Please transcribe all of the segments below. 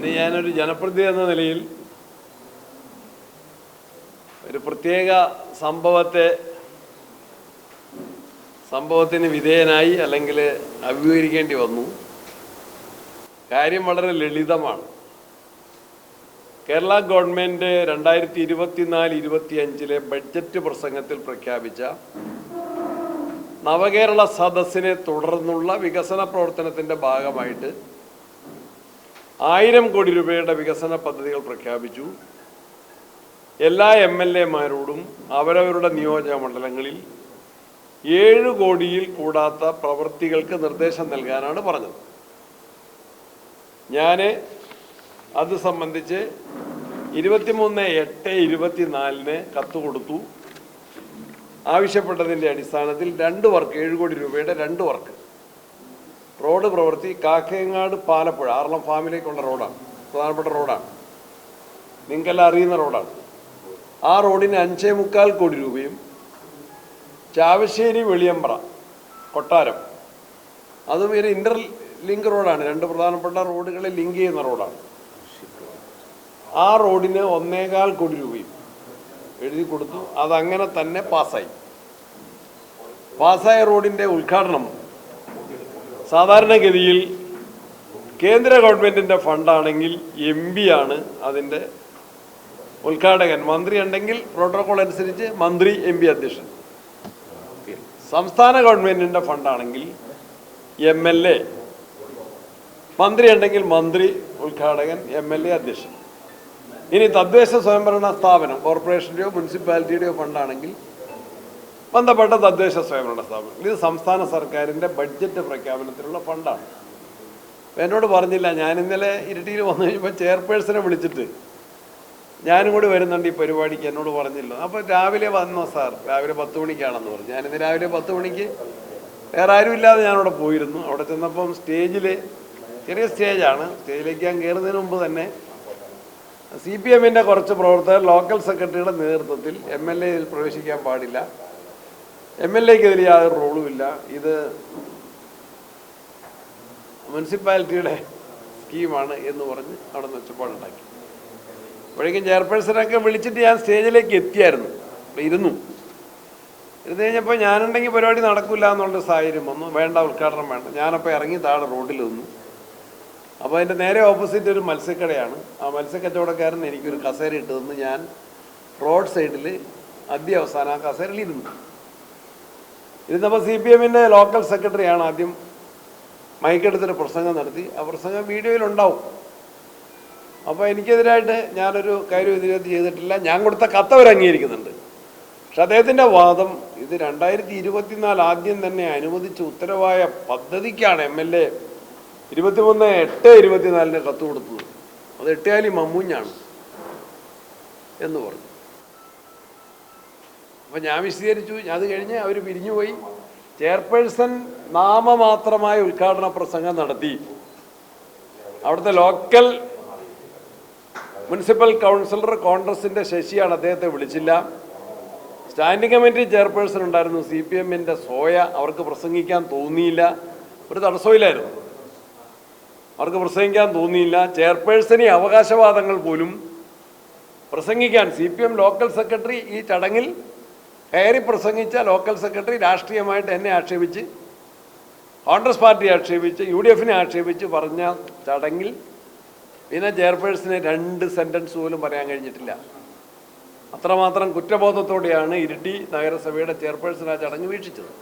ഇന്ന് ഞാനൊരു ജനപ്രതി എന്ന നിലയിൽ ഒരു പ്രത്യേക സംഭവത്തെ സംഭവത്തിന് വിധേയനായി അല്ലെങ്കിൽ അഭിമുഖീകരിക്കേണ്ടി വന്നു. കാര്യം വളരെ ലളിതമാണ്. കേരള ഗവൺമെന്റ് രണ്ടായിരത്തി ഇരുപത്തിനാല് ഇരുപത്തി അഞ്ചിലെ ബഡ്ജറ്റ് പ്രസംഗത്തിൽ പ്രഖ്യാപിച്ച നവകേരള സദസ്സിനെ തുടർന്നുള്ള വികസന പ്രവർത്തനത്തിന്റെ ഭാഗമായിട്ട് ആയിരം കോടി രൂപയുടെ വികസന പദ്ധതികൾ പ്രഖ്യാപിച്ചു. എല്ലാ എം എൽ എമാരോടും അവരവരുടെ നിയോജക മണ്ഡലങ്ങളിൽ ഏഴ് കോടിയിൽ കൂടാത്ത പ്രവൃത്തികൾക്ക് നിർദ്ദേശം നൽകാനാണ് പറഞ്ഞത്. ഞാൻ അത് സംബന്ധിച്ച് ഇരുപത്തിമൂന്ന് എട്ട് ഇരുപത്തിനാലിന് കത്ത് കൊടുത്തു. ആവശ്യപ്പെട്ടതിന്റെ അടിസ്ഥാനത്തിൽ രണ്ട് വർക്ക് ഏഴ് കോടി രൂപയുടെ രണ്ട് വർക്ക്. റോഡ് പ്രവൃത്തി കാക്കയങ്ങാട് പാലപ്പുഴ ആറളം ഫാമിലേക്കുള്ള റോഡാണ്. പ്രധാനപ്പെട്ട റോഡാണ്. നിങ്ങൾക്കെല്ലാം അറിയുന്ന റോഡാണ്. ആ റോഡിന് അഞ്ചേ മുക്കാൽ കോടി രൂപയും ചാവശ്ശേരി വെളിയമ്പ്ര കൊട്ടാരം. അതും ഒരു ഇന്റർ ലിങ്ക് റോഡാണ്. രണ്ട് പ്രധാനപ്പെട്ട റോഡുകളെ ലിങ്ക് ചെയ്യുന്ന റോഡാണ്. ആ റോഡിന് ഒന്നേകാൽ കോടി രൂപയും എഴുതി കൊടുത്തു. അതങ്ങനെ തന്നെ പാസ്സായി. പാസ്സായ റോഡിന്റെ ഉദ്ഘാടനം സാധാരണഗതിയിൽ കേന്ദ്ര ഗവൺമെന്റിന്റെ ഫണ്ടാണെങ്കിൽ എം പി ആണ് അതിന്റെ ഉദ്ഘാടകൻ. മന്ത്രി ഉണ്ടെങ്കിൽ പ്രോട്ടോകോൾ അനുസരിച്ച് മന്ത്രി എം പി അധ്യക്ഷൻ. സംസ്ഥാന ഗവൺമെന്റിന്റെ ഫണ്ടാണെങ്കിൽ എം എൽ എ. മന്ത്രി ഉണ്ടെങ്കിൽ മന്ത്രി ഉദ്ഘാടകൻ എം എൽ എ അധ്യക്ഷൻ. ഇനി തദ്ദേശ സ്വയംഭരണ സ്ഥാപനം കോർപ്പറേഷന്റെയോ മുനിസിപ്പാലിറ്റിയുടെയോ ഫണ്ടാണെങ്കിൽ ബന്ധപ്പെട്ട തദ്ദേശ സ്വയംഭരണ സ്ഥാപനങ്ങൾ. ഇത് സംസ്ഥാന സർക്കാരിന്റെ ബഡ്ജറ്റ് പ്രഖ്യാപനത്തിനുള്ള ഫണ്ടാണ് എന്നോട് പറഞ്ഞില്ല ഞാൻ ഇന്നലെ ഇരിട്ടിയിൽ വന്നു കഴിഞ്ഞപ്പോൾ ചെയർപേഴ്സണെ വിളിച്ചിട്ട് ഞാനും കൂടി വരുന്നുണ്ട് ഈ പരിപാടിക്ക് എന്നോട് പറഞ്ഞില്ല. അപ്പോൾ രാവിലെ വന്നോ സാർ? രാവിലെ പത്ത് മണിക്കാണെന്ന് പറഞ്ഞു. ഞാനിന്ന് രാവിലെ പത്ത് മണിക്ക് വേറെ ആരും ഇല്ലാതെ ഞാനവിടെ പോയിരുന്നു. അവിടെ ചെന്നപ്പം സ്റ്റേജിൽ ചെറിയ സ്റ്റേജാണ്. സ്റ്റേജിലേക്ക് ഞാൻ കയറുന്നതിന് മുമ്പ് തന്നെ സി പി എമ്മിന്റെ കുറച്ച് പ്രവർത്തകർ ലോക്കൽ സെക്രട്ടറിയുടെ നേതൃത്വത്തിൽ എം എൽ എയിൽ പ്രവേശിക്കാൻ പാടില്ല. എം എൽ എക്ക് ഇതിൽ യാതൊരു റോളുമില്ല ഇത് മുനിസിപ്പാലിറ്റിയുടെ സ്കീമാണ് എന്ന് പറഞ്ഞ് അവിടെ നിന്ന് ഒച്ചപ്പാടുണ്ടാക്കി അപ്പോഴേക്കും ചെയർപേഴ്സണൊക്കെ വിളിച്ചിട്ട് ഞാൻ സ്റ്റേജിലേക്ക് എത്തിയായിരുന്നു. ഇരുന്നു. ഇരുന്ന് കഴിഞ്ഞപ്പോൾ ഞാനുണ്ടെങ്കിൽ പരിപാടി നടക്കില്ല എന്നുള്ളൊരു സാഹചര്യം വന്നു. വേണ്ട ഉദ്ഘാടനം വേണ്ട. ഞാനപ്പോൾ ഇറങ്ങി താഴെ റോഡിൽ നിന്നു. അപ്പോൾ അതിന്റെ നേരെ ഓപ്പോസിറ്റ് ഒരു മത്സ്യക്കടയാണ്. ആ മത്സ്യക്കച്ചവടക്കാരൻ എനിക്കൊരു കസേര ഇട്ട് തന്ന് ഞാൻ റോഡ് സൈഡിൽ ആദ്യ അവസാനം ആ കസേരയിൽ ഇരുന്നു. ഇരുന്നപ്പോൾ സി പി എമ്മിന്റെ ലോക്കൽ സെക്രട്ടറിയാണ് ആദ്യം മൈക്കെടുത്തിട്ട് പ്രസംഗം നടത്തി. ആ പ്രസംഗം വീഡിയോയിലുണ്ടാവും അപ്പോൾ എനിക്കെതിരായിട്ട് ഞാനൊരു കാര്യം ഇതിനകത്ത് ചെയ്തിട്ടില്ല. ഞാൻ കൊടുത്ത കത്ത് അവർ അംഗീകരിക്കുന്നുണ്ട്. പക്ഷെ അദ്ദേഹത്തിന്റെ വാദം ഇത് രണ്ടായിരത്തി ഇരുപത്തിനാല് ആദ്യം തന്നെ അനുവദിച്ച ഉത്തരവായ പദ്ധതിക്കാണ് എം എൽ എ ഇരുപത്തിമൂന്ന് എട്ട് ഇരുപത്തിനാലിന് കത്ത് കൊടുത്തത്. അത് എട്ടുകാലി മമ്മൂഞ്ഞാണ് എന്ന് പറഞ്ഞു. അപ്പം ഞാൻ വിശദീകരിച്ചു. അത് കഴിഞ്ഞ് അവർ പിരിഞ്ഞുപോയി. ചെയർപേഴ്സൺ നാമമാത്രമായ ഉദ്ഘാടന പ്രസംഗം നടത്തി. അവിടുത്തെ ലോക്കൽ മുനിസിപ്പൽ കൗൺസിലർ കോൺഗ്രസിന്റെ ശശിയാണ് അദ്ദേഹത്തെ വിളിച്ചില്ല. സ്റ്റാൻഡിംഗ് കമ്മിറ്റി ചെയർപേഴ്സൺ ഉണ്ടായിരുന്നു. സി പി എമ്മിന്റെ സോയ അവർക്ക് പ്രസംഗിക്കാൻ തോന്നിയില്ല. ഒരു തടസ്സമില്ലായിരുന്നു. അവർക്ക് പ്രസംഗിക്കാൻ തോന്നിയില്ല. ചെയർപേഴ്സണി അവകാശവാദങ്ങൾ പോലും പ്രസംഗിക്കാൻ C P M local secretary ഈ ചടങ്ങിൽ കയറി പ്രസംഗിച്ച ലോക്കൽ സെക്രട്ടറി രാഷ്ട്രീയമായിട്ട് എന്നെ ആക്ഷേപിച്ച് കോൺഗ്രസ് പാർട്ടി ആക്ഷേപിച്ച് യു ഡി എഫിനെ ആക്ഷേപിച്ച് പറഞ്ഞ ചടങ്ങിൽ പിന്നെ ചെയർപേഴ്സിനെ രണ്ട് സെന്റൻസ് പോലും പറയാൻ കഴിഞ്ഞിട്ടില്ല. അത്രമാത്രം കുറ്റബോധത്തോടെയാണ് ഇരിട്ടി നഗരസഭയുടെ ചെയർപേഴ്സൺ ആ ചടങ്ങ് വീക്ഷിച്ചത്.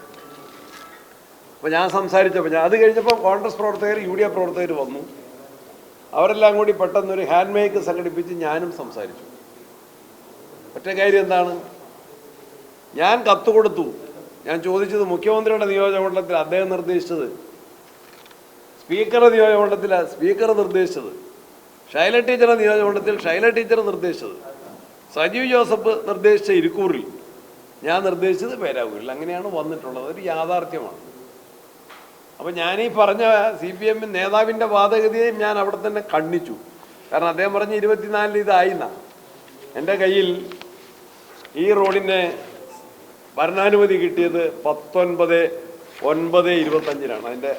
അപ്പോൾ ഞാൻ സംസാരിച്ചപ്പോൾ ഞാൻ അത് കഴിഞ്ഞപ്പോൾ കോൺഗ്രസ് പ്രവർത്തകർ യു ഡി എഫ് പ്രവർത്തകർ വന്നു. അവരെല്ലാം കൂടി പെട്ടെന്നൊരു ഹാൻഡ് മേക്ക് സംഘടിപ്പിച്ച് ഞാനും സംസാരിച്ചു. ഒറ്റ കാര്യം എന്താണ്? ഞാൻ കത്ത് കൊടുത്തു. ഞാൻ ചോദിച്ചത് മുഖ്യമന്ത്രിയുടെ നിയോജകമണ്ഡലത്തിൽ അദ്ദേഹം നിർദ്ദേശിച്ചത്. സ്പീക്കറുടെ നിയോജകമണ്ഡലത്തിൽ സ്പീക്കർ നിർദ്ദേശിച്ചത്. ശൈല ടീച്ചറുടെ നിയോജകമണ്ഡലത്തിൽ ഷൈല ടീച്ചർ നിർദ്ദേശിച്ചത്. സജീവ് ജോസഫ് നിർദ്ദേശിച്ച ഇരിക്കൂറിൽ ഞാൻ നിർദ്ദേശിച്ചത് പേരാവൂരിൽ. അങ്ങനെയാണ് വന്നിട്ടുള്ളത്. ഒരു യാഥാർത്ഥ്യമാണ്. അപ്പോൾ ഞാനീ പറഞ്ഞ സി പി എം നേതാവിന്റെ വാദഗതിയെയും ഞാൻ അവിടെ തന്നെ കണ്ണിച്ചു കാരണം അദ്ദേഹം പറഞ്ഞ് ഇരുപത്തിനാലിൽ ഇതായിന്നാ. എന്റെ കയ്യിൽ ഈ റോഡിന്റെ ഭരണാനുമതി കിട്ടിയത് പത്തൊൻപത് ഒൻപത് ഇരുപത്തഞ്ചിനാണ്. അതിന്റെ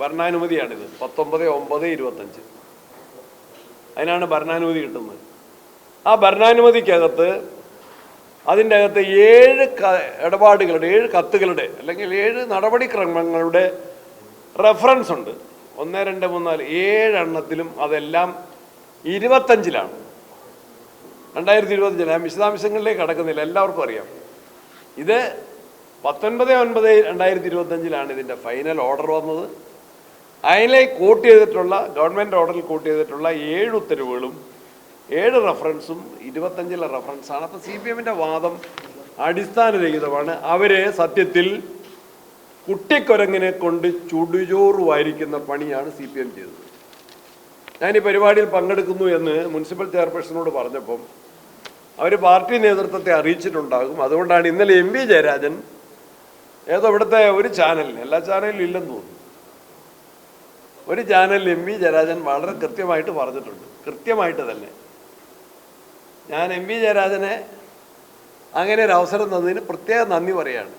ഭരണാനുമതിയാണിത്. പത്തൊമ്പത് ഒമ്പത് ഇരുപത്തഞ്ച്. അതിനാണ് ഭരണാനുമതി കിട്ടുന്നത്. ആ ഭരണാനുമതിക്കകത്ത് അതിന്റെ അകത്ത് ഏഴ് ക ഇടപാടുകളുടെ ഏഴ് കത്തുകളുടെ അല്ലെങ്കിൽ ഏഴ് നടപടിക്രമങ്ങളുടെ റെഫറൻസ് ഉണ്ട്. ഒന്ന് രണ്ട് മൂന്ന് നാല് ഏഴെണ്ണത്തിലും അതെല്ലാം ഇരുപത്തഞ്ചിലാണ്. രണ്ടായിരത്തി ഇരുപത്തഞ്ചിൽ ഞാൻ വിശദാംശങ്ങളിലേക്ക് കടക്കുന്നില്ല. എല്ലാവർക്കും അറിയാം. ഇത് പത്തൊൻപത് ഒൻപത് രണ്ടായിരത്തി ഇരുപത്തഞ്ചിലാണ് ഇതിന്റെ ഫൈനൽ ഓർഡർ വന്നത്. അതിലെ കോട്ട് ചെയ്തിട്ടുള്ള ഗവൺമെന്റ് ഓർഡറിൽ കോട്ട് ചെയ്തിട്ടുള്ള ഏഴ് ഉത്തരവുകളും ഏഴ് റെഫറൻസും ഇരുപത്തഞ്ചിലെ റെഫറൻസാണ് അപ്പോൾ സി പി എമ്മിന്റെ വാദം അടിസ്ഥാനരഹിതമാണ്. അവരെ സത്യത്തിൽ കുട്ടിക്കൊരങ്ങിനെ കൊണ്ട് ചുടുചോറ് പണിയാണ് സി പി എം ചെയ്തത്. ഞാൻ ഈ പരിപാടിയിൽ പങ്കെടുക്കുന്നു എന്ന് മുനിസിപ്പൽ ചെയർപേഴ്സണോട് പറഞ്ഞപ്പം അവർ പാർട്ടി നേതൃത്വത്തെ അറിയിച്ചിട്ടുണ്ടാകും. അതുകൊണ്ടാണ് ഇന്നലെ എം വി ജയരാജൻ ഏതോ ഇവിടുത്തെ ഒരു ചാനലിന് എല്ലാ ചാനലിലും ഇല്ലെന്ന് തോന്നുന്നു. ഒരു ചാനലിൽ എം വി ജയരാജൻ വളരെ കൃത്യമായിട്ട് പറഞ്ഞിട്ടുണ്ട്. കൃത്യമായിട്ട് തന്നെ. ഞാൻ എം വി ജയരാജനെ അങ്ങനെ ഒരു അവസരം തന്നതിന് പ്രത്യേക നന്ദി പറയാണ്.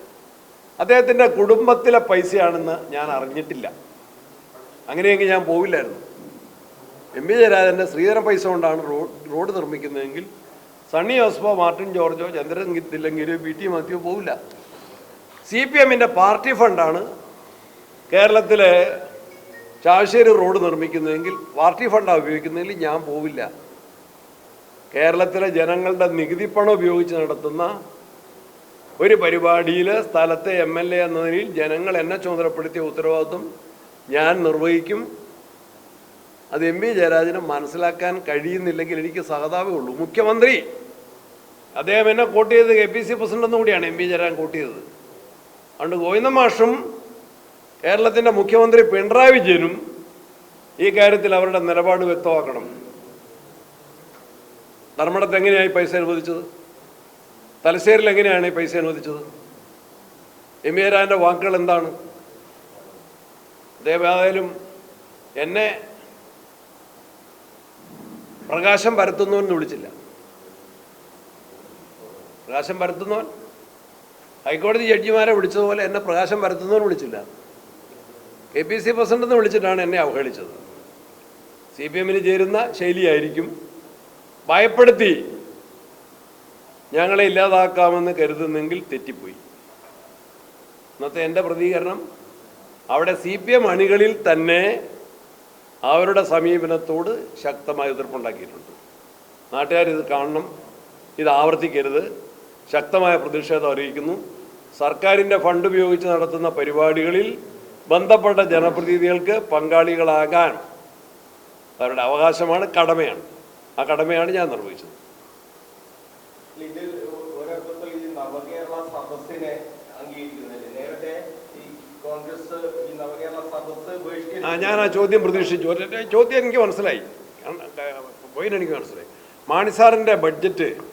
അദ്ദേഹത്തിന്റെ കുടുംബത്തിലെ പൈസയാണെന്ന് ഞാൻ അറിഞ്ഞിട്ടില്ല. അങ്ങനെയെങ്കിൽ ഞാൻ പോവില്ലായിരുന്നു. എം വി ജയരാജന്റെ ശ്രീധര പൈസ കൊണ്ടാണ് റോഡ് റോഡ് നിർമ്മിക്കുന്നതെങ്കിൽ സണ്ണി ജോസഫോ മാർട്ടിൻ ജോർജോ ചന്ദ്രൻ തില്ലങ്കിരോ പി ടി മാത്യോ പോവില്ല. സി പി എമ്മിന്റെ പാർട്ടി ഫണ്ടാണ് കേരളത്തിലെ ചാവശ്ശേരി റോഡ് നിർമ്മിക്കുന്നതെങ്കിൽ പാർട്ടി ഫണ്ടാണ് ഉപയോഗിക്കുന്നതെങ്കിൽ ഞാൻ പോവില്ല. കേരളത്തിലെ ജനങ്ങളുടെ നികുതി പണം ഉപയോഗിച്ച് നടത്തുന്ന ഒരു പരിപാടിയിൽ സ്ഥലത്തെ എം എൽ എ എന്ന നിലയിൽ ജനങ്ങൾ എന്നെ ചുമതലപ്പെടുത്തിയ ഉത്തരവാദിത്വം ഞാൻ നിർവഹിക്കും. അത് എം പി ജയരാജന് മനസ്സിലാക്കാൻ കഴിയുന്നില്ലെങ്കിൽ എനിക്ക് സഹതാപേ ഉള്ളൂ. മുഖ്യമന്ത്രി അദ്ദേഹം എന്നെ കോട്ട് ചെയ്ത് കെ പി സി പ്രസിഡന്റ് കൂടിയാണ് എം പി ജയരാജൻ കോട്ട് ചെയ്തത്. അതുകൊണ്ട് ഗോവിന്ദ മാഷും കേരളത്തിന്റെ മുഖ്യമന്ത്രി പിണറായി വിജയനും ഈ കാര്യത്തിൽ അവരുടെ നിലപാട് വ്യക്തമാക്കണം. ധർമ്മടത്ത് എങ്ങനെയായി പൈസ അനുവദിച്ചത്? തലശ്ശേരിൽ എങ്ങനെയാണ് ഈ പൈസ അനുവദിച്ചത്? എം പി ജയരാജന്റെ വാക്കുകൾ എന്താണ്? ഏതായാലും എന്നെ പ്രകാശം പരത്തുന്നുവെന്ന് വിളിച്ചില്ല. പ്രകാശം പരത്തുന്നവൻ. ഹൈക്കോടതി ജഡ്ജിമാരെ വിളിച്ചതുപോലെ എന്നെ പ്രകാശം പരത്തുന്നവൻ വിളിച്ചില്ല. കെ പി സി പ്രസിഡന്റ് വിളിച്ചിട്ടാണ് എന്നെ അവഹേളിച്ചത്. സി പി എമ്മിന് ചേരുന്ന ശൈലിയായിരിക്കും. ഭയപ്പെടുത്തി ഞങ്ങളെ ഇല്ലാതാക്കാമെന്ന് കരുതുന്നെങ്കിൽ തെറ്റിപ്പോയി. ഇന്നത്തെ എന്റെ പ്രതികരണം അവിടെ സി പി എം അണികളിൽ തന്നെ അവരുടെ സമീപനത്തോട് ശക്തമായ എതിർപ്പുണ്ടാക്കിയിട്ടുണ്ട്. നാട്ടുകാരിത് കാണണം. ഇത് ആവർത്തിക്കരുത്. ശക്തമായ പ്രതിഷേധം അറിയിക്കുന്നു. സർക്കാരിന്റെ ഫണ്ട് ഉപയോഗിച്ച് നടത്തുന്ന പരിപാടികളിൽ ബന്ധപ്പെട്ട ജനപ്രതിനിധികൾക്ക് പങ്കാളികളാകാൻ അവരുടെ അവകാശമാണ് കടമയാണ്. ആ കടമയാണ് ഞാൻ നിർവഹിച്ചത്. ആ ഞാൻ ആ ചോദ്യം പ്രതീക്ഷിച്ചു. ചോദ്യം എനിക്ക് മനസ്സിലായി. പോയിന്റ് എനിക്ക് മനസ്സിലായി. മാണി സാറിന്റെ ബഡ്ജറ്റ്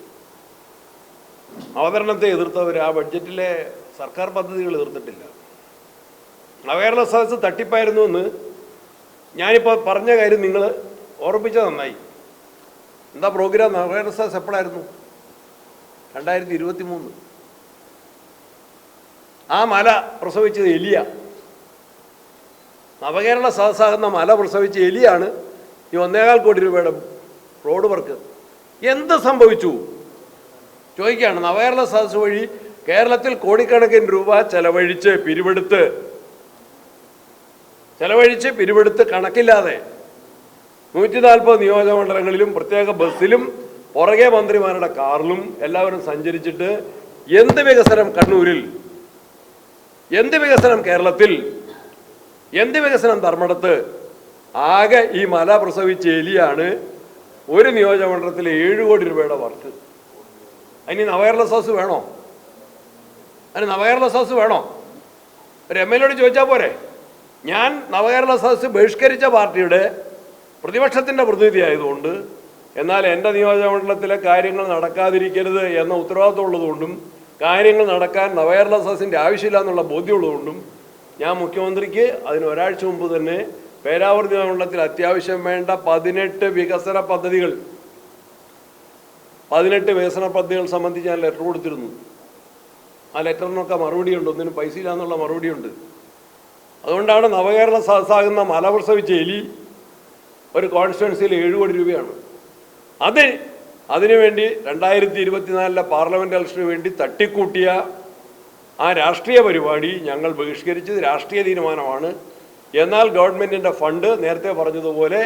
അവതരണത്തെ എതിർത്തവർ ആ ബഡ്ജറ്റിലെ സർക്കാർ പദ്ധതികൾ എതിർത്തിട്ടില്ല. അവയർനെസ് സദസ് തട്ടിപ്പായിരുന്നു എന്ന് ഞാനിപ്പോൾ പറഞ്ഞ കാര്യം നിങ്ങൾ ഓർമ്മിച്ചത് നന്നായി. എന്താ പ്രോഗ്രാം? അവയർനെസ് സദസ് എപ്പോഴായിരുന്നു? രണ്ടായിരത്തി ഇരുപത്തി മൂന്ന് ആ മല പ്രസവിച്ചത് എലിയ. നവകേരള സദസ്സാകുന്ന മല പ്രസവിച്ച എലിയാണ് ഈ ഒന്നേകാൽ കോടി രൂപയുടെ റോഡ് വർക്ക്. എന്ത് സംഭവിച്ചു? ചോദിക്കുകയാണ് നവകേരള സദസ് വഴി കേരളത്തിൽ കോടിക്കണക്കിന് രൂപ ചെലവഴിച്ച് പിരിവെടുത്ത് ചെലവഴിച്ച് പിരിവെടുത്ത് കണക്കില്ലാതെ നൂറ്റി നാൽപ്പത് നിയോജകമണ്ഡലങ്ങളിലും പ്രത്യേക ബസ്സിലും പുറകെ മന്ത്രിമാരുടെ കാറിലും എല്ലാവരും സഞ്ചരിച്ചിട്ട് എന്ത് വികസനം കണ്ണൂരിൽ എന്ത് വികസനം കേരളത്തിൽ എന്ത് വികസനം ധർമ്മടത്ത് ആകെ ഈ മല പ്രസവിച്ച എലിയാണ് ഒരു നിയോജകമണ്ഡലത്തിൽ ഏഴ് കോടി രൂപയുടെ വർക്ക് അതിന് നവകേരള സോസ് വേണോ? അതിന് നവകേരള സോസ് വേണോ? ഒരു എം എൽ എയോട് ചോദിച്ചാൽ പോരെ? ഞാൻ നവകേരള സദസ് ബഹിഷ്കരിച്ച പാർട്ടിയുടെ പ്രതിപക്ഷത്തിന്റെ പ്രതിനിധി ആയതുകൊണ്ട് എന്നാൽ എന്റെ നിയോജകമണ്ഡലത്തിലെ കാര്യങ്ങൾ നടക്കാതിരിക്കരുത് എന്ന ഉത്തരവാദിത്വം ഉള്ളതുകൊണ്ടും കാര്യങ്ങൾ നടക്കാൻ നവകേരള സദസ്സിന്റെ ആവശ്യമില്ല എന്നുള്ള ബോധ്യമുള്ളതുകൊണ്ടും ഞാൻ മുഖ്യമന്ത്രിക്ക് അതിന് ഒരാഴ്ച മുമ്പ് തന്നെ പേരാവൂർ നിയോജകമണ്ഡലത്തിൽ അത്യാവശ്യം വേണ്ട പതിനെട്ട് വികസന പദ്ധതികൾ പതിനെട്ട് വികസന പദ്ധതികൾ സംബന്ധിച്ച് ഞാൻ ലെറ്റർ കൊടുത്തിരുന്നു. ആ ലെറ്ററിനൊക്കെ മറുപടിയുണ്ട്. ഒന്നിനും പൈസ ഇല്ല എന്നുള്ള മറുപടിയുണ്ട്. അതുകൊണ്ടാണ് നവകേരള സദസ്സാകുന്ന മലപ്രസവിച്ച എലി ഒരു കോൺസ്റ്റിറ്റ്വൻസിയിൽ ഏഴ് കോടി രൂപയാണ്. അത് അതിനുവേണ്ടി രണ്ടായിരത്തി ഇരുപത്തിനാലിലെ പാർലമെന്റ് ഇലക്ഷന് വേണ്ടി തട്ടിക്കൂട്ടിയ ആ രാഷ്ട്രീയ പരിപാടി ഞങ്ങൾ ബഹിഷ്കരിച്ചത് രാഷ്ട്രീയ തീരുമാനമാണ്. എന്നാൽ ഗവൺമെന്റിന്റെ ഫണ്ട് നേരത്തെ പറഞ്ഞതുപോലെ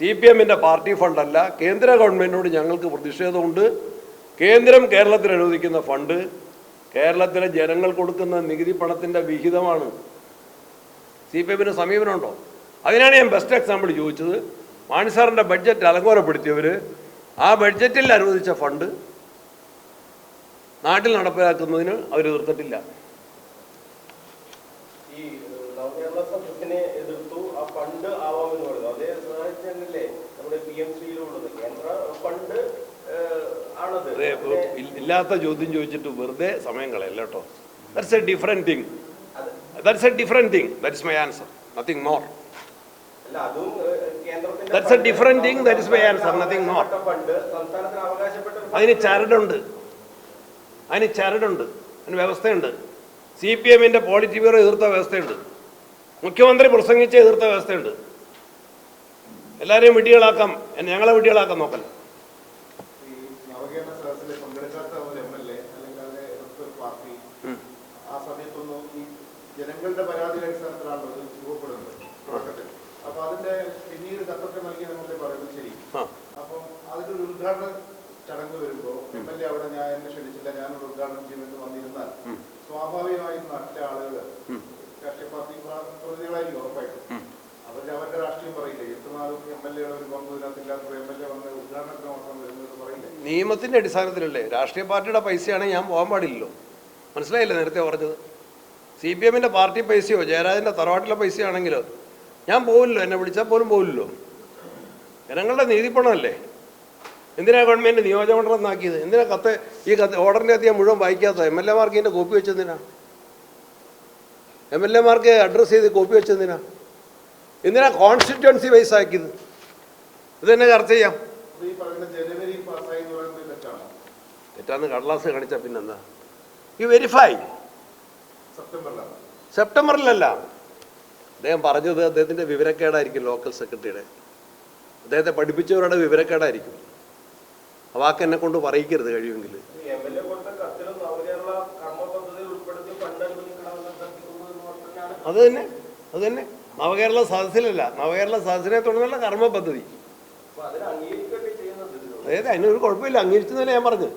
സി പി എമ്മിന്റെ പാർട്ടി ഫണ്ടല്ല കേന്ദ്ര ഗവൺമെന്റിനോട് ഞങ്ങൾക്ക് പ്രതിഷേധമുണ്ട്. കേന്ദ്രം കേരളത്തിൽ അനുവദിക്കുന്ന ഫണ്ട് കേരളത്തിലെ ജനങ്ങൾ കൊടുക്കുന്ന നികുതി പണത്തിന്റെ വിഹിതമാണ്. സി പി എമ്മിന് സമീപനമുണ്ടോ? അതിനാണ് ഞാൻ ബെസ്റ്റ് എക്സാമ്പിൾ ചോദിച്ചത്. മാണിസാറിന്റെ ബഡ്ജറ്റ് അലങ്കോലപ്പെടുത്തിയവർ ആ ബഡ്ജറ്റിൽ അനുവദിച്ച ഫണ്ട് നാട്ടിൽ നടപ്പിലാക്കുന്നതിന് അവർ എതിർത്തിട്ടില്ല ഈ ഏഹ്, നവകേരള സദസ്സിനെ എതിർത്തു ആ ഫണ്ട് ആവാമെന്ന് പറയുന്നു അതേ സാഹചര്യം തന്നെയല്ലേ നമ്മുടെ പി എം ശ്രീയിലുള്ളത് കേന്ദ്ര ഫണ്ട് ഏഹ്, ആണത് അതെ ഇപ്പൊ ഇൽ- ഇല്ലാത്ത ചോദ്യം ചോദിച്ചിട്ട് വെറുതെ സമയം കളയല്ല കേട്ടോ that's a different thing that's a different thing that's my answer nothing more അല്ല അതും ഏഹ്, കേന്ദ്രത്തിന്റെ that's my answer nothing more അതിന് ചരടുണ്ട്. അതിന് ചരടുണ്ട്. അതിന് വ്യവസ്ഥയുണ്ട്. സി പി എമ്മിന്റെ പോളിറ്റ് ബ്യൂറോ എതിർത്ത വ്യവസ്ഥയുണ്ട്. മുഖ്യമന്ത്രി പ്രസംഗിച്ച് എതിർത്ത വ്യവസ്ഥയുണ്ട്. എല്ലാവരെയും വിട്ടികളാക്കാം ഞങ്ങളെ വിട്ടികളാക്കാൻ നോക്കല്ല. ജനങ്ങളുടെ പരാതിയുടെ അടിസ്ഥാനത്തിലാണ് രൂപപ്പെടുന്നത്. തുടക്കത്തിൽ. അപ്പൊ അതിന്റെ പിന്നീട് കത്തൊക്കെ നൽകി നമ്മളെ പറയുന്നത് ശരി. ആ. അപ്പം അതിന്റെ ഒരു ഉദ്ഘാടന ചടങ്ങ് വരുമ്പോൾ എം എൽ എ അവിടെ ഞാൻ എന്നെ ക്ഷണിച്ചില്ല ഞാനൊരു ഉദ്ഘാടനം ചെയ്യുമെന്ന് വന്നിരുന്നാൽ സ്വാഭാവികമായും നാട്ടിലെ ആളുകൾ രാഷ്ട്രീയ പാർട്ടി പ്രതിനിധികളായിരിക്കും ഉറപ്പായിട്ടും. അവർ അവരുടെ രാഷ്ട്രീയം പറയില്ലേ? എത്രനാളും എം എൽ ഒരു പങ്ക് ഇതിനകത്തില്ലാത്ത എം എൽ എ വന്ന് ഉദ്ഘാടനത്തിന് മാത്രം വരുന്നത് പറയില്ലേ? നിയമത്തിന്റെ അടിസ്ഥാനത്തിലല്ലേ? രാഷ്ട്രീയ പാർട്ടിയുടെ പൈസയാണ് ഞാൻ പോകാൻ പാടില്ലല്ലോ. മനസ്സിലായില്ലേ നേരത്തെ പറഞ്ഞത്? സി പി എമ്മിന്റെ പാർട്ടി പൈസയോ ജയരാജന്റെ തറവാട്ടിലെ പൈസയാണെങ്കിലോ ഞാൻ പോവില്ലല്ലോ എന്നെ വിളിച്ചാൽ പോലും പോവില്ലല്ലോ. ജനങ്ങളുടെ നീതിപ്പണമല്ലേ? എന്തിനാ ഗവൺമെന്റ് നിയോജകമണ്ഡലം എന്നാക്കിയത് എന്തിനാ കത്ത് ഈ കത്ത് ഓർഡറിന്റെ അകത്ത് ഞാൻ മുഴുവൻ വായിക്കാത്ത എം എൽ എമാർക്ക് ഇതിന്റെ കോപ്പി വെച്ചെന്തിനാ എം എൽ എമാർക്ക് അഡ്രസ്സ് ചെയ്ത് കോപ്പി വെച്ചെന്തിനാ എന്തിനാ കോൺസ്റ്റിറ്റ്യുവൻസി വൈസ് ആക്കിയത്? ഇത് തന്നെ ചർച്ച ചെയ്യാം? ഈ തെറ്റാന്ന് കടലാസ് കാണിച്ച പിന്നെന്താ? യു വെരിഫൈ സെപ്റ്റംബറിലാണ്. സെപ്റ്റംബറിലല്ല. അദ്ദേഹം പറഞ്ഞത് അദ്ദേഹത്തിന്റെ വിവരക്കേടായിരിക്കും ലോക്കൽ സെക്രട്ടറിയുടെ അദ്ദേഹത്തെ പഠിപ്പിച്ചവരുടെ വിവരക്കേടായിരിക്കും. ആ വാക്ക് എന്നെ കൊണ്ട് പറയിക്കരുത് കഴിയുമെങ്കിൽ. അത് തന്നെ. അത് തന്നെ. നവകേരള സദസ്സിലല്ല നവകേരള സദസ്സിനെ തുടർന്നുള്ള കർമ്മ പദ്ധതി. അതായത് അതിനൊരു കുഴപ്പമില്ല. അംഗീകരിച്ചെന്നല്ലേ ഞാൻ പറഞ്ഞു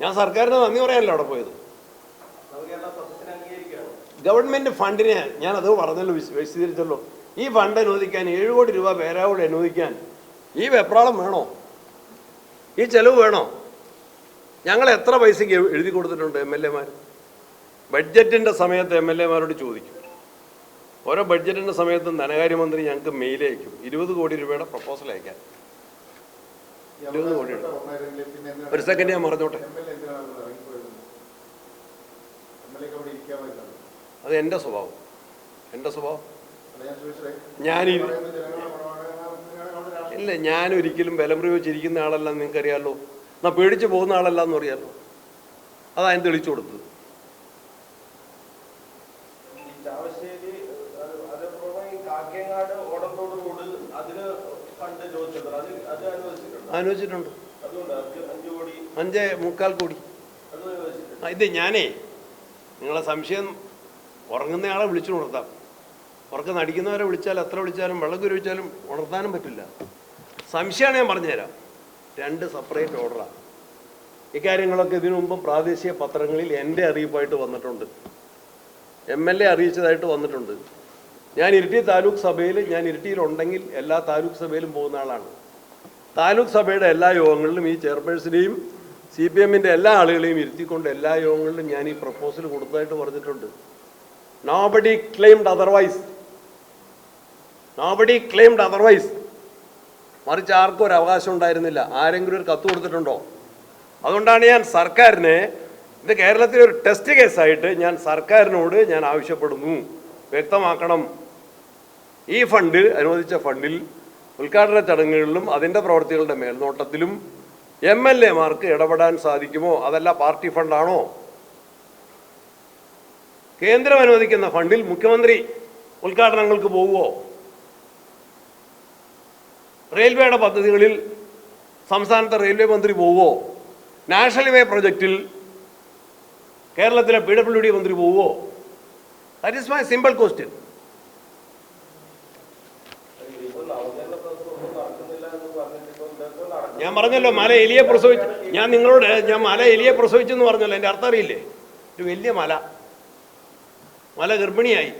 ഞാൻ സർക്കാരിന് നന്ദി പറയാനല്ലോ അവിടെ പോയത്. ഗവൺമെന്റ് ഫണ്ടിനെ ഞാൻ അത് പറഞ്ഞല്ലോ വിശ- വിശദീകരിച്ചല്ലോ. ഈ ഫണ്ട് അനുവദിക്കാൻ ഏഴ് കോടി രൂപ പേരാവോട് അനുവദിക്കാൻ ഈ വെപ്രാളം വേണോ? ഈ ചെലവ് വേണോ? ഞങ്ങൾ എത്ര പൈസയ്ക്ക് എഴുതി കൊടുത്തിട്ടുണ്ട് എം എൽ എമാർ ബഡ്ജറ്റിന്റെ സമയത്ത് എം എൽ എമാരോട് ചോദിക്കും. ഓരോ ബഡ്ജറ്റിന്റെ സമയത്ത് ധനകാര്യമന്ത്രി ഞങ്ങൾക്ക് മെയിൽ അയക്കും. ഇരുപത് കോടി രൂപയുടെ പ്രപ്പോസൽ അയക്കാൻ. ഇരുപത് കോടി ഒരു സെക്കൻഡ് ഞാൻ മറന്നോട്ടെ. അത് എന്റെ സ്വഭാവം. എന്റെ സ്വഭാവം. ഞാൻ ഇല്ല ഞാൻ ഒരിക്കലും ബലം പ്രയോഗിച്ചിരിക്കുന്ന ആളല്ല നിങ്ങൾക്കറിയാമല്ലോ എന്നാൽ എന്നാ പേടിച്ച് പോകുന്ന ആളല്ല എന്ന് അതാ ഞാൻ തെളിച്ചു കൊടുത്തത് ഈ ചാവശ്ശേരി അത് അതേപോലെ ഈ കാക്കേങ്ങാട് ഓടത്തോട് റോഡ് അതിന് ഫണ്ട് ചോദിച്ചിട്ടുണ്ട് അത് അത് അനുവദിച്ചിട്ടുണ്ട് ആലോചിച്ചിട്ടുണ്ട്. അഞ്ച് മുക്കാൽ കോടി. ഇത് ഞാനേ നിങ്ങളെ സംശയം ഉറങ്ങുന്നയാളെ വിളിച്ചു ഉണർത്താം. ഉറക്കം നടിക്കുന്നവരെ വിളിച്ചാൽ എത്ര വിളിച്ചാലും വെള്ളം കുരുവിച്ചാലും ഉണർത്താനും പറ്റില്ല. സംശയമാണ് ഞാൻ പറഞ്ഞുതരാം. രണ്ട് സെപ്പറേറ്റ് ഓർഡറാണ് ഇക്കാര്യങ്ങളൊക്കെ ഇതിനു മുമ്പ് പ്രാദേശിക പത്രങ്ങളിൽ എന്റെ അറിയിപ്പായിട്ട് വന്നിട്ടുണ്ട്. എം എൽ എ അറിയിച്ചതായിട്ട് വന്നിട്ടുണ്ട്. ഞാൻ ഇരിട്ടി താലൂക്ക് സഭയിൽ ഞാൻ ഇരിട്ടിയിലുണ്ടെങ്കിൽ എല്ലാ താലൂക്ക് സഭയിലും പോകുന്ന ആളാണ്. താലൂക്ക് സഭയുടെ എല്ലാ യോഗങ്ങളിലും ഈ ചെയർപേഴ്സിനെയും സി പി എമ്മിന്റെ എല്ലാ ആളുകളെയും ഇരുത്തിക്കൊണ്ട് എല്ലാ യോഗങ്ങളിലും ഞാൻ ഈ പ്രപ്പോസൽ കൊടുത്തതായിട്ട് പറഞ്ഞിട്ടുണ്ട്. Nobody claimed otherwise nobody claimed otherwise മറിച്ച് ആർക്കും ഒരു അവകാശം ഉണ്ടായിരുന്നില്ല. ആരെങ്കിലും ഒരു കത്ത് കൊടുത്തിട്ടുണ്ടോ? അതുകൊണ്ടാണ് ഞാൻ സർക്കാരിനെ ഇത് കേരളത്തിലെ ഒരു ടെസ്റ്റ് കേസായിട്ട് ഞാൻ സർക്കാരിനോട് ഞാൻ ആവശ്യപ്പെടുന്നു. വ്യക്തമാക്കണം. ഈ ഫണ്ട് അനുവദിച്ച ഫണ്ടിൽ ഉദ്ഘാടന ചടങ്ങുകളിലും അതിന്റെ പ്രവർത്തികളുടെ മേൽനോട്ടത്തിലും എം എൽ എമാർക്ക് ഇടപെടാൻ സാധിക്കുമോ? അതല്ല പാർട്ടി ഫണ്ടാണോ? കേന്ദ്രം അനുവദിക്കുന്ന ഫണ്ടിൽ മുഖ്യമന്ത്രി ഉദ്ഘാടനങ്ങൾക്ക് പോവുമോ റെയിൽവേയുടെ പദ്ധതികളിൽ സംസ്ഥാനത്തെ റെയിൽവേ മന്ത്രി പോവുമോ നാഷണൽ ഹൈവേ പ്രൊജക്റ്റിൽ കേരളത്തിലെ പി ഡബ്ല്യു ഡി മന്ത്രി പോവുമോ that is my simple question ഇപ്പൊ നവകേരള സദസ്സ് ഒന്നും നടക്കുന്നില്ല എന്ന് പറഞ്ഞിട്ട് ഇപ്പൊ ഇതൊക്കെ നടക്കും ഞാൻ പറഞ്ഞല്ലോ മല എലിയെ പ്രസവിച്ചു ഞാൻ നിങ്ങളോട് ഞാൻ മല എലിയെ പ്രസവിച്ചു എന്ന് പറഞ്ഞല്ലോ എന്റെ അർത്ഥം അറിയില്ലേ? ഒരു വലിയ മല. മല ഗർഭിണിയായി.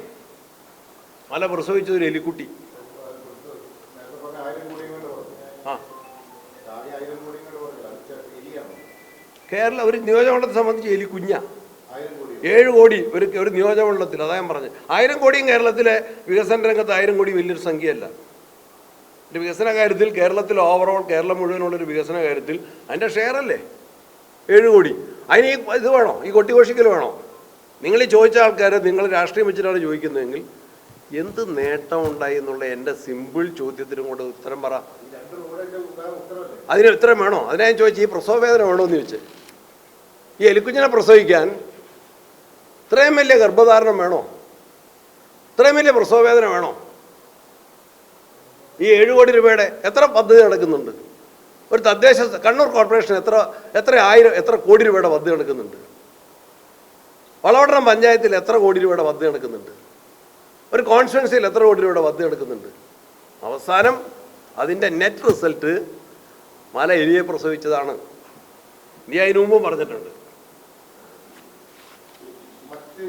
മല പ്രസവിച്ചത് ഒരു എലിക്കുട്ടി. ആ. കേരള ഒരു നിയോജകമണ്ഡലത്തെ സംബന്ധിച്ച് എലി കുഞ്ഞ. ഏഴ് കോടി ഒരു ഒരു നിയോജകമണ്ഡലത്തിൽ അതാ ഞാൻ പറഞ്ഞത്. ആയിരം കോടിയും കേരളത്തിലെ വികസന രംഗത്ത് ആയിരം കോടി വലിയൊരു സംഖ്യയല്ല. ഒരു വികസന കാര്യത്തിൽ കേരളത്തിൽ ഓവറോൾ കേരളം മുഴുവനുള്ളൊരു വികസന കാര്യത്തിൽ അതിന്റെ ഷെയർ അല്ലേ? ഏഴ് കോടി. അതിന് ഈ ഇത് വേണോ? ഈ കൊട്ടിഘോഷിക്കൽ വേണോ? നിങ്ങൾ ഈ ചോദിച്ച ആൾക്കാർ നിങ്ങൾ രാഷ്ട്രീയം വെച്ചിട്ടാണ് ചോദിക്കുന്നതെങ്കിൽ എന്ത് നേട്ടം ഉണ്ടായി എന്നുള്ള എന്റെ സിമ്പിൾ ചോദ്യത്തിനും കൊണ്ട് ഉത്തരം പറ. അതിന് ഉത്തരം വേണോ? അതിനെ ഞാൻ ചോദിച്ചു ഈ പ്രസവ വേദന വേണോ എന്ന് ചോദിച്ചു ഈ എലിക്കുഞ്ഞിനെ പ്രസവിക്കാൻ ഇത്രയും വലിയ ഗർഭധാരണം വേണോ? ഇത്രയും വലിയ പ്രസവ വേദന വേണോ? ഈ ഏഴ് കോടി രൂപയുടെ എത്ര പദ്ധതി നടക്കുന്നുണ്ട്? ഒരു തദ്ദേശ കണ്ണൂർ കോർപ്പറേഷൻ എത്ര എത്ര ആയിരം എത്ര കോടി രൂപയുടെ പദ്ധതി നടക്കുന്നുണ്ട്? വളവട്ടണം പഞ്ചായത്തിൽ എത്ര കോടി രൂപയുടെ പദ്ധതി നടക്കുന്നുണ്ട്? ഒരു കോൺസ്റ്റുവൻസിയിൽ എത്ര കോടി രൂപയുടെ പദ്ധതി നടക്കുന്നുണ്ട്? അവസാനം അതിന്റെ നെറ്റ് റിസൾട്ട് മല എലിയെ പ്രസവിച്ചതാണ്. നീ അതിനു മുമ്പും പറഞ്ഞിട്ടുണ്ട് മറ്റ്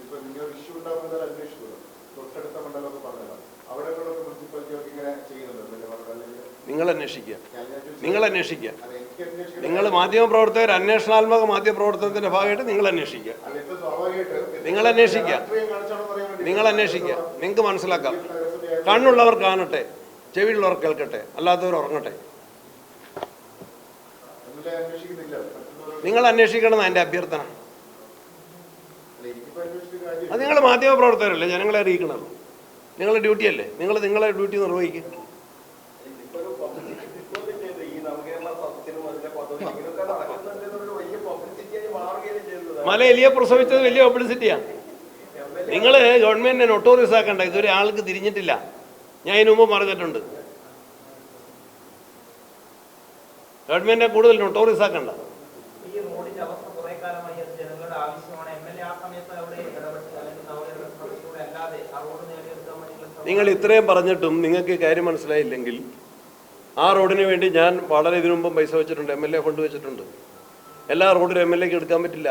ഇപ്പൊ നിങ്ങൾ ഇഷ്യൂ ഉണ്ടാകുന്നത് അന്വേഷിക്കുന്നു തൊട്ടടുത്ത മണ്ഡലമൊക്കെ പറഞ്ഞല്ലോ അവിടെ മുനിസിപ്പാലിറ്റി ഒക്കെ ഇങ്ങനെ ചെയ്യുന്നുണ്ട് പിന്നെ വളരെ അല്ലെങ്കിൽ നിങ്ങൾ അന്വേഷിക്കുക നിങ്ങൾ അന്വേഷിക്കുക നിങ്ങൾ മാധ്യമപ്രവർത്തകർ അന്വേഷണാത്മക മാധ്യമപ്രവർത്തനത്തിന്റെ ഭാഗമായിട്ട് നിങ്ങൾ അന്വേഷിക്കുക നിങ്ങൾ അന്വേഷിക്കുക നിങ്ങൾ അന്വേഷിക്കുക നിങ്ങൾക്ക് മനസ്സിലാക്കാം. കണ്ണുള്ളവർ കാണട്ടെ ചെവിയുള്ളവർ കേൾക്കട്ടെ അല്ലാത്തവർ ഉറങ്ങട്ടെ. നിങ്ങൾ അന്വേഷിക്കണം എന്റെ അഭ്യർത്ഥന. അത് നിങ്ങൾ മാധ്യമപ്രവർത്തകരല്ലേ? ജനങ്ങളെ അറിയിക്കണമല്ലോ നിങ്ങളുടെ ഡ്യൂട്ടിയല്ലേ? നിങ്ങൾ നിങ്ങളെ ഡ്യൂട്ടി നിർവഹിക്കുക ഇപ്പൊ ഒരു പബ്ലിസിറ്റി കിട്ടുകയും ചെയ്തു ഈ നവകേരള സദസ്സിനും അതിന്റെ പദ്ധതി ഇങ്ങനെയൊക്കെ നടക്കുന്നുണ്ട് എന്നൊരു വലിയ പബ്ലിസിറ്റിയായി മാറുകയും ചെയ്തത് മല എലിയെ പ്രസവിച്ചത് വലിയ പബ്ലിസിറ്റിയാണ് നിങ്ങൾ ഗവൺമെന്റിനെ നൊട്ടോറിയസ് ആക്കണ്ട. ഇതൊരു ആൾക്ക് തിരിഞ്ഞിട്ടില്ല. ഞാൻ ഇതിനു മുമ്പ് പറഞ്ഞിട്ടുണ്ട്. ഗവൺമെന്റിനെ കൂടുതൽ നൊട്ടോറിയസ് ആക്കണ്ട. നിങ്ങൾ ഇത്രയും പറഞ്ഞിട്ടും നിങ്ങൾക്ക് കാര്യം മനസ്സിലായില്ലെങ്കിൽ ആ റോഡിന് വേണ്ടി ഞാൻ വളരെ ഇതിനു മുമ്പ് പൈസ വെച്ചിട്ടുണ്ട്. എം എൽ എ ഫണ്ട് വെച്ചിട്ടുണ്ട്. എല്ലാ റോഡിലും എം എൽ എക്ക് എടുക്കാൻ പറ്റില്ല.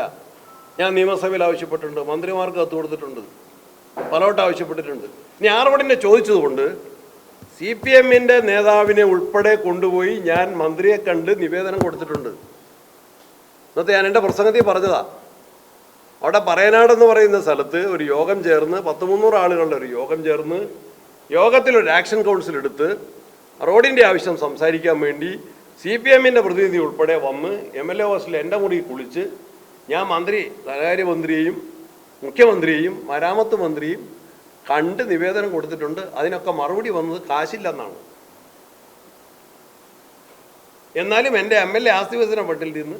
ഞാൻ നിയമസഭയിൽ ആവശ്യപ്പെട്ടിട്ടുണ്ട് മന്ത്രിമാർക്ക് കത്ത് കൊടുത്തിട്ടുണ്ട് പലവട്ടം ആവശ്യപ്പെട്ടിട്ടുണ്ട്. ഇനി ആ റോഡിനെ ചോദിച്ചതുകൊണ്ട് സി പി എമ്മിന്റെ നേതാവിനെ ഉൾപ്പെടെ കൊണ്ടുപോയി ഞാൻ മന്ത്രിയെ കണ്ട് നിവേദനം കൊടുത്തിട്ടുണ്ട്. ഇന്നത്തെ ഞാൻ എന്റെ പ്രസംഗത്തിൽ പറഞ്ഞതാ. അവിടെ പറയനാടെന്ന് പറയുന്ന സ്ഥലത്ത് ഒരു യോഗം ചേർന്ന് പത്ത് മുന്നൂറ് ആളുകളുടെ ഒരു യോഗം ചേർന്ന് യോഗത്തിൽ ഒരു ആക്ഷൻ കൗൺസിൽ എടുത്ത് റോഡിന്റെ ആവശ്യം സംസാരിക്കാൻ വേണ്ടി സി പി എമ്മിന്റെ പ്രതിനിധി ഉൾപ്പെടെ വന്ന് എം എൽ എ ഹോസ്റ്റലിൽ എന്റെ മുറിയിൽ കുളിച്ച് ഞാൻ മന്ത്രി ധനകാര്യമന്ത്രിയെയും മുഖ്യമന്ത്രിയെയും മരാമത്ത് മന്ത്രിയും കണ്ട് നിവേദനം കൊടുത്തിട്ടുണ്ട്. അതിനൊക്കെ മറുപടി വന്നത് കാശില്ലെന്നാണ്. എന്നാലും എന്റെ എം എൽ എ ആസ്തി വികസന ഫണ്ടിൽ നിന്ന്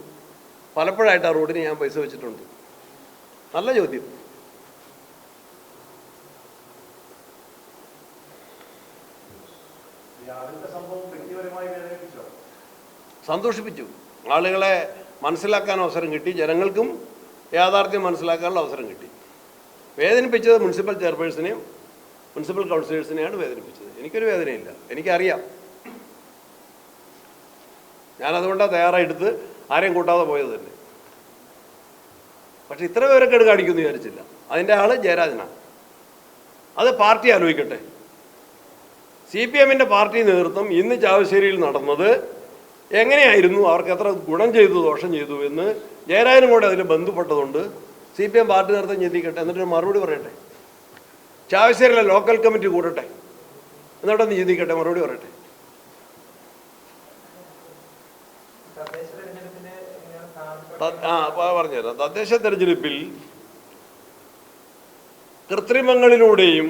പലപ്പോഴായിട്ട് ആ റോഡിന് ഞാൻ പൈസ വെച്ചിട്ടുണ്ട്. നല്ല ചോദ്യം. സന്തോഷിപ്പിച്ചു. ആളുകളെ മനസ്സിലാക്കാൻ അവസരം കിട്ടി. ജനങ്ങൾക്കും യാഥാർത്ഥ്യം മനസ്സിലാക്കാനുള്ള അവസരം കിട്ടി. വേദനിപ്പിച്ചത് മുനിസിപ്പൽ ചെയർപേഴ്സണെയും മുനിസിപ്പൽ കൗൺസിലേഴ്സിനെയാണ് വേദനിപ്പിച്ചത്. എനിക്കൊരു വേദനയില്ല. എനിക്കറിയാം. ഞാനതുകൊണ്ടാണ് തയ്യാറായെടുത്ത് ആരെയും കൂട്ടാതെ പോയത് തന്നെ. പക്ഷെ ഇത്ര വിവരക്കേട് കാണിക്കുമെന്ന് വിചാരിച്ചില്ല. അതിന്റെ ആൾ ജയരാജനാണ് അത് പാർട്ടി ആലോചിക്കട്ടെ. സി പി എമ്മിന്റെ പാർട്ടി നേതൃത്വം ഇന്ന് ചാവശ്ശേരിയിൽ നടന്നത് എങ്ങനെയായിരുന്നു അവർക്ക് എത്ര ഗുണം ചെയ്തു ദോഷം ചെയ്തു എന്ന് ജയരാജനും കൂടെ അതിൽ ബന്ധപ്പെട്ടതുകൊണ്ട് സി പി എം പാർട്ടി നേതൃത്വം ചിന്തിക്കട്ടെ എന്നിട്ട് മറുപടി പറയട്ടെ? ചാവശ്ശേരിയിലെ ലോക്കൽ കമ്മിറ്റി കൂടട്ടെ? എന്നിട്ടൊന്ന് ചിന്തിക്കട്ടെ മറുപടി പറയട്ടെ? ആ പറഞ്ഞുതരാം. തദ്ദേശ തെരഞ്ഞെടുപ്പിൽ കൃത്രിമങ്ങളിലൂടെയും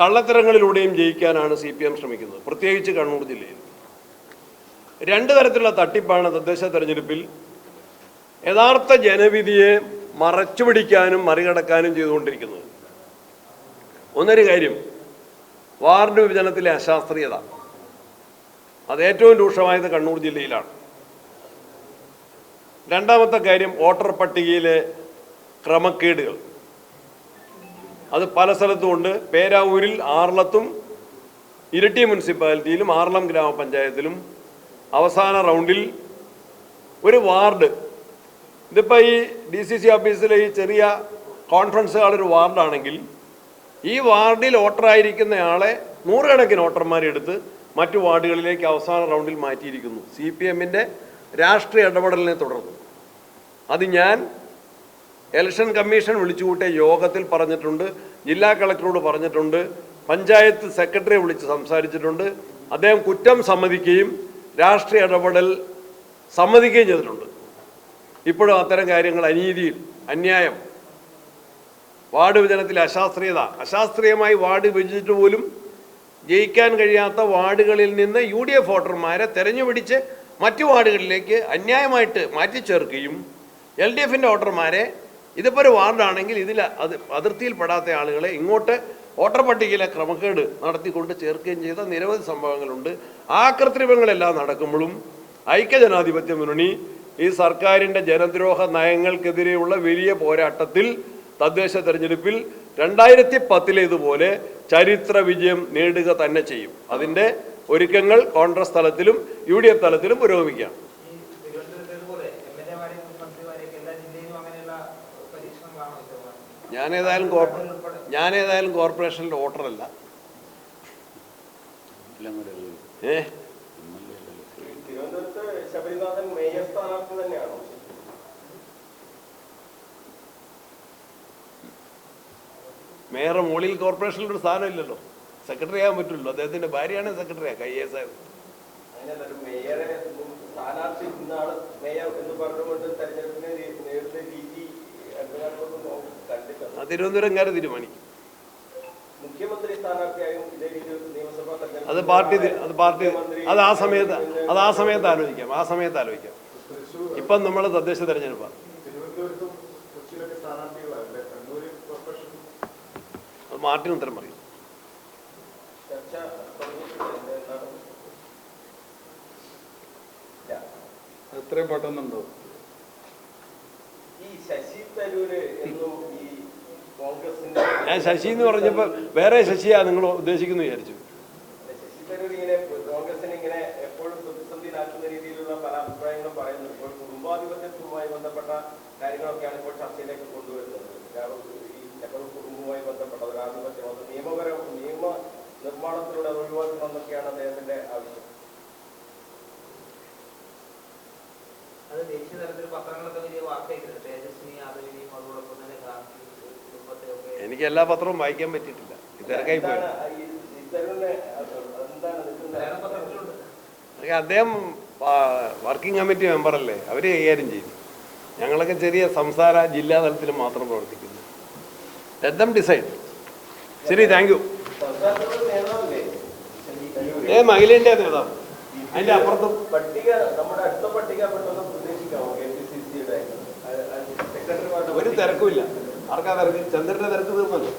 കള്ളത്തരങ്ങളിലൂടെയും ജയിക്കാനാണ് സി പി എം ശ്രമിക്കുന്നത്. പ്രത്യേകിച്ച് കണ്ണൂർ ജില്ലയിൽ. രണ്ട് തരത്തിലുള്ള തട്ടിപ്പാണ് തദ്ദേശ തെരഞ്ഞെടുപ്പിൽ. യഥാർത്ഥ ജനവിധിയെ മറച്ചുപിടിക്കാനും മറികടക്കാനും ചെയ്തുകൊണ്ടിരിക്കുന്നത്. ഒന്നൊരു കാര്യം വാർഡ് വിഭജനത്തിലെ അശാസ്ത്രീയത. അത് ഏറ്റവും രൂക്ഷമായത് കണ്ണൂർ ജില്ലയിലാണ്. രണ്ടാമത്തെ കാര്യം വോട്ടർ പട്ടികയിലെ ക്രമക്കേടുകൾ. അത് പല സ്ഥലത്തും ഉണ്ട്. പേരാവൂരിൽ ആറളത്തും ഇരട്ടി മുനിസിപ്പാലിറ്റിയിലും ആറളം ഗ്രാമപഞ്ചായത്തിലും അവസാന റൗണ്ടിൽ ഒരു വാർഡ്. ഇതിപ്പോൾ ഈ ഡി സി സി ഓഫീസിലെ ഈ ചെറിയ കോൺഫറൻസ് ഹാളൊരു വാർഡാണെങ്കിൽ ഈ വാർഡിൽ വോട്ടറായിരിക്കുന്നയാളെ നൂറുകണക്കിന് വോട്ടർമാരെടുത്ത് മറ്റു വാർഡുകളിലേക്ക് അവസാന റൗണ്ടിൽ മാറ്റിയിരിക്കുന്നു. സി പി എമ്മിന്റെ രാഷ്ട്രീയ ഇടപെടലിനെ തുടർന്ന്. അത് ഞാൻ ഇലക്ഷൻ കമ്മീഷൻ വിളിച്ചുകൂട്ടിയ യോഗത്തിൽ പറഞ്ഞിട്ടുണ്ട് ജില്ലാ കളക്ടറോട് പറഞ്ഞിട്ടുണ്ട് പഞ്ചായത്ത് സെക്രട്ടറിയെ വിളിച്ച് സംസാരിച്ചിട്ടുണ്ട് അദ്ദേഹം കുറ്റം സമ്മതിക്കുകയും രാഷ്ട്രീയ ഇടപെടൽ സമ്മതിക്കുകയും ചെയ്തിട്ടുണ്ട്. ഇപ്പോഴും അത്തരം കാര്യങ്ങൾ അനീതിയിൽ അന്യായം വാർഡ് വിഭജനത്തിലെ അശാസ്ത്രീയത അശാസ്ത്രീയമായി വാർഡ് വിഭജിച്ചിട്ട് പോലും ജയിക്കാൻ കഴിയാത്ത വാർഡുകളിൽ നിന്ന് യു ഡി എഫ് വോട്ടർമാരെ തെരഞ്ഞുപിടിച്ച് മറ്റു വാർഡുകളിലേക്ക് അന്യായമായിട്ട് മാറ്റിച്ചേർക്കുകയും എൽ ഡി എഫിന്റെ വോട്ടർമാരെ ഇതിപ്പോൾ ഒരു വാർഡാണെങ്കിൽ ഇതിൽ അത് അതിർത്തിയിൽ അതിർത്തിയിൽപ്പെടാത്ത ആളുകളെ ഇങ്ങോട്ട് വോട്ടർ പട്ടികയിലെ ക്രമക്കേട് നടത്തിക്കൊണ്ട് ചേർക്കുകയും ചെയ്ത നിരവധി സംഭവങ്ങളുണ്ട്. ആ കൃത്രിമങ്ങളെല്ലാം നടക്കുമ്പോഴും ഐക്യജനാധിപത്യ മുന്നണി ഈ സർക്കാരിന്റെ ജനദ്രോഹ നയങ്ങൾക്കെതിരെയുള്ള വലിയ പോരാട്ടത്തിൽ തദ്ദേശ തെരഞ്ഞെടുപ്പിൽ രണ്ടായിരത്തി പത്തിലേതുപോലെ ചരിത്ര വിജയം നേടുക തന്നെ ചെയ്യും. അതിന്റെ ഒരുക്കങ്ങൾ കോൺഗ്രസ് തലത്തിലും യു തലത്തിലും പുരോഗമിക്കുകയാണ് ഈ തിരുവനന്തപുരത്തേതുപോലെ എം എൽ എമാരെയും മന്ത്രിമാരെയൊക്കെ എല്ലാ ജില്ലയിലും അങ്ങനെയുള്ള പരീക്ഷണങ്ങളാണോ ഏതായാലും കോർപ്പ ഞാൻ ഏതായാലും കോർപ്പറേഷനിലെ ഓട്ടറല്ല ഏ? മേയർ സ്ഥാനാർത്ഥി തന്നെയാണോ? മേയർ മുകളിൽ കോർപ്പറേഷനിൽ ഒരു സ്ഥാനം ഇല്ലല്ലോ. സെക്രട്ടറി ആകാൻ പറ്റുമല്ലോ. അദ്ദേഹത്തിന്റെ ഭാര്യയാണ് സെക്രട്ടറി കൈ ആയത്. മേയറെ സ്ഥാനാർത്ഥി ഇന്നാണ് മേയർ എന്ന് പറഞ്ഞുകൊണ്ട് തെരഞ്ഞെടുപ്പിനെ നേരിടുന്ന രീതി തിരുവനന്തപുരംകാരെ തീരുമാനിക്കും. സ്ഥാനാർത്ഥിയായും ഇതേ രീതിയിൽ അത് പാർട്ടി അത് പാർട്ടി അത് ആ സമയത്ത് അത് ആ സമയത്ത് ആലോചിക്കാം ആ സമയത്ത് ആലോചിക്കാം. ഇപ്പം നമ്മൾ തദ്ദേശ തെരഞ്ഞെടുപ്പാണ് അത് മാർട്ടിന് ഉത്തരം പറയും. എത്രയും പെട്ടെന്നുണ്ടോ ഈ ശശി തരൂര് എന്നും ഈ കോൺഗ്രസിന്റെ ഞാൻ ശശി എന്ന് പറഞ്ഞപ്പോൾ വേറെ ശശിയാ നിങ്ങൾ ഉദ്ദേശിക്കുന്നു വിചാരിച്ചു. കാര്യങ്ങളൊക്കെയാണ് ഇപ്പോൾ ചർച്ചയിലേക്ക് കൊണ്ടുവരുന്നത്. ഈ നെഹ്റു കുടുംബവുമായി ബന്ധപ്പെട്ട ഒരു ആധിപത്യം അത് നിയമപരം നിയമ നിർമ്മാണത്തിലൂടെ അത് ഒഴിവാക്കണമെന്നൊക്കെയാണ് അദ്ദേഹത്തിന്റെ ആവശ്യം. അത് ദേശീയ തലത്തിൽ പത്രങ്ങളൊക്കെ എനിക്ക് എല്ലാ പത്രവും വായിക്കാൻ പറ്റിയിട്ടില്ല. തിരക്കായി പോയി. അദ്ദേഹം വർക്കിംഗ് കമ്മിറ്റി മെമ്പറല്ലേ. അവർ കൈകാര്യം ചെയ്തു ഞങ്ങളൊക്കെ ചെറിയ സംസാര ജില്ലാ തലത്തിൽ മാത്രം പ്രവർത്തിക്കുന്നു. എന്തം ഡിസൈഡ് ശരി താങ്ക് യു ഏ മഹിലേന്റെ നേതാവ്. അതിന്റെ അപ്പുറത്തും. പട്ടിക നമ്മുടെ അടുത്ത പട്ടിക ഒരു? തിരക്കുമില്ല. ആർക്കാ തിരക്ക് ചന്ദ്രന്റെ തിരക്ക് തീർന്നല്ലോ.